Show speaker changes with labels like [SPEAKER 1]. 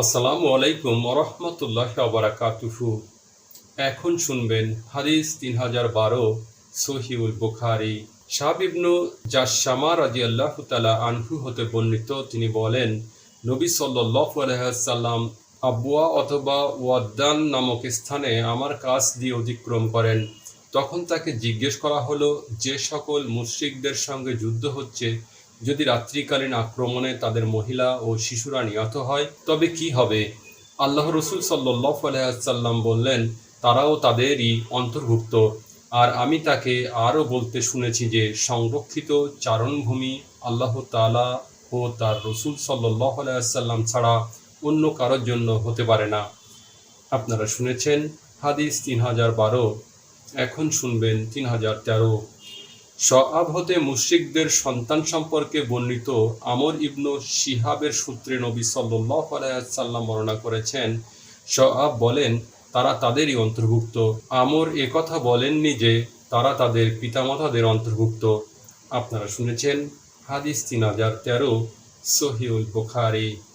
[SPEAKER 1] আসসালামু আলাইকুম রহমতুল্লাহ আবরাকাতুহু এখন শুনবেন হাদিস তিন হাজার বারো সহিউল বুখারি। শাহ ইবনু জাসামা রাজি আল্লাহ তালা আনহু হতে বর্ণিত, তিনি বলেন, নবী সাল্লাহ আলহাম আবুয়া অথবা ওয়াদ্দান নামক স্থানে আমার কাছ দিয়ে অতিক্রম করেন। তখন তাকে জিজ্ঞেস করা হলো, যে সকল মুশ্রিকদের সঙ্গে যুদ্ধ হচ্ছে যদি রাত্রিকালীন আক্রমণে তাদের মহিলা ও শিশুরা নিহত হয়, তবে কি হবে? আল্লাহ রসুল সাল্লাহ আলাইসাল্লাম বললেন, তারাও তাদেরই অন্তর্ভুক্ত। আর আমি তাকে আরও বলতে শুনেছি যে, সংরক্ষিত চারণভূমি আল্লাহ তালা ও তার রসুল সাল্লাহ আলাইসাল্লাম ছাড়া অন্য কারোর জন্য হতে পারে না। আপনারা শুনেছেন হাদিস তিন হাজার বারো। এখন শুনবেন তিন হাজার তেরো। শআব হতে মুশরিকদের সন্তান সম্পর্কে বর্ণিত আমর ইবনু শিহাবের সূত্রে নবী সাল্লাহ আলাইসাল্লাম বর্ণনা করেছেন শআব বলেন, তারা তাদেরই অন্তর্ভুক্ত। আমর কথা বলেননি যে তারা তাদের পিতামাতাদের অন্তর্ভুক্ত। আপনারা শুনেছেন হাদিস তিন হাজার তেরো সহিউল বুখারি।